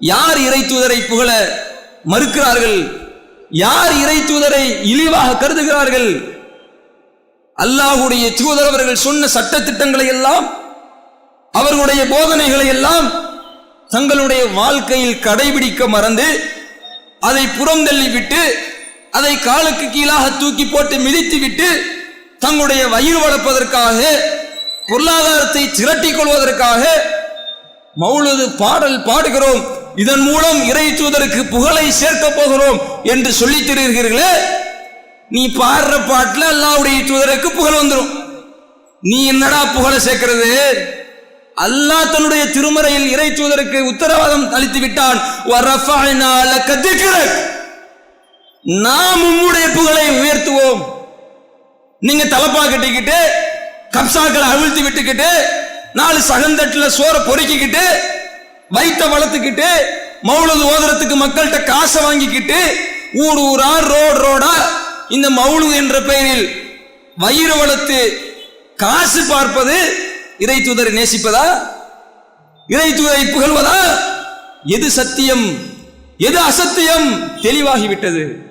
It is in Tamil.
யார் இறை தூதரை புகழ மறுக்கிறார்கள்? யார் இறை தூதரை இழிவாக கருதுகிறார்கள்? அல்லாஹுடைய தூதர் அவர்கள் சொன்ன சட்ட திட்டங்களை எல்லாம் அவர்களுடைய போதனைகளை எல்லாம் தங்களுடைய வாழ்க்கையில் கடைபிடிக்க மறந்து அதை புறந்தள்ளிவிட்டு அதை காலுக்கு கீழாக தூக்கி போட்டு மிதித்து விட்டு தங்களுடைய வயிறு வளர்ப்பதற்காக பொருளாதாரத்தை திரட்டிக் கொள்வதற்காக மௌலுது பாடல் பாடுகிறோம். இதன் மூலம் இறை தூதருக்கு புகழை சேர்க்க போகிறோம் என்று சொல்லி தருகிறீர்களே நீ பாடுற பாட்டுல அல்லாவுடைய தூதருக்கு புகழ் வந்துடும் நீ என்னடா புகழை சேர்க்கிறது? அல்லாஹ் தன்னுடைய திருமறையில் இறை தூதருக்கு உத்தரவாதம் அளித்து விட்டான். நாம் உம்முடைய புகழை உயர்த்துவோம். நீங்க தலப்பா கட்டிக்கிட்டு கப்சாக்களை அவிழ்த்து விட்டுக்கிட்டு நாலு சகந்தட்டுல சோறை பொறுக்கிக்கிட்டு வைத்த வளர்த்துக்கிட்டு மௌலது ஓதுறதுக்கு மக்கள்கிட்ட காசை வாங்கிக்கிட்டு ஊர் ஊரா ரோடு ரோடா இந்த மௌலு என்ற பெயரில் வயிறு வளர்த்து காசு பார்ப்பது இறை தூதரை நேசிப்பதா? இறை தூதரை புகழ்வதா? எது சத்தியம்? எது அசத்தியம்? தெளிவாகிவிட்டது.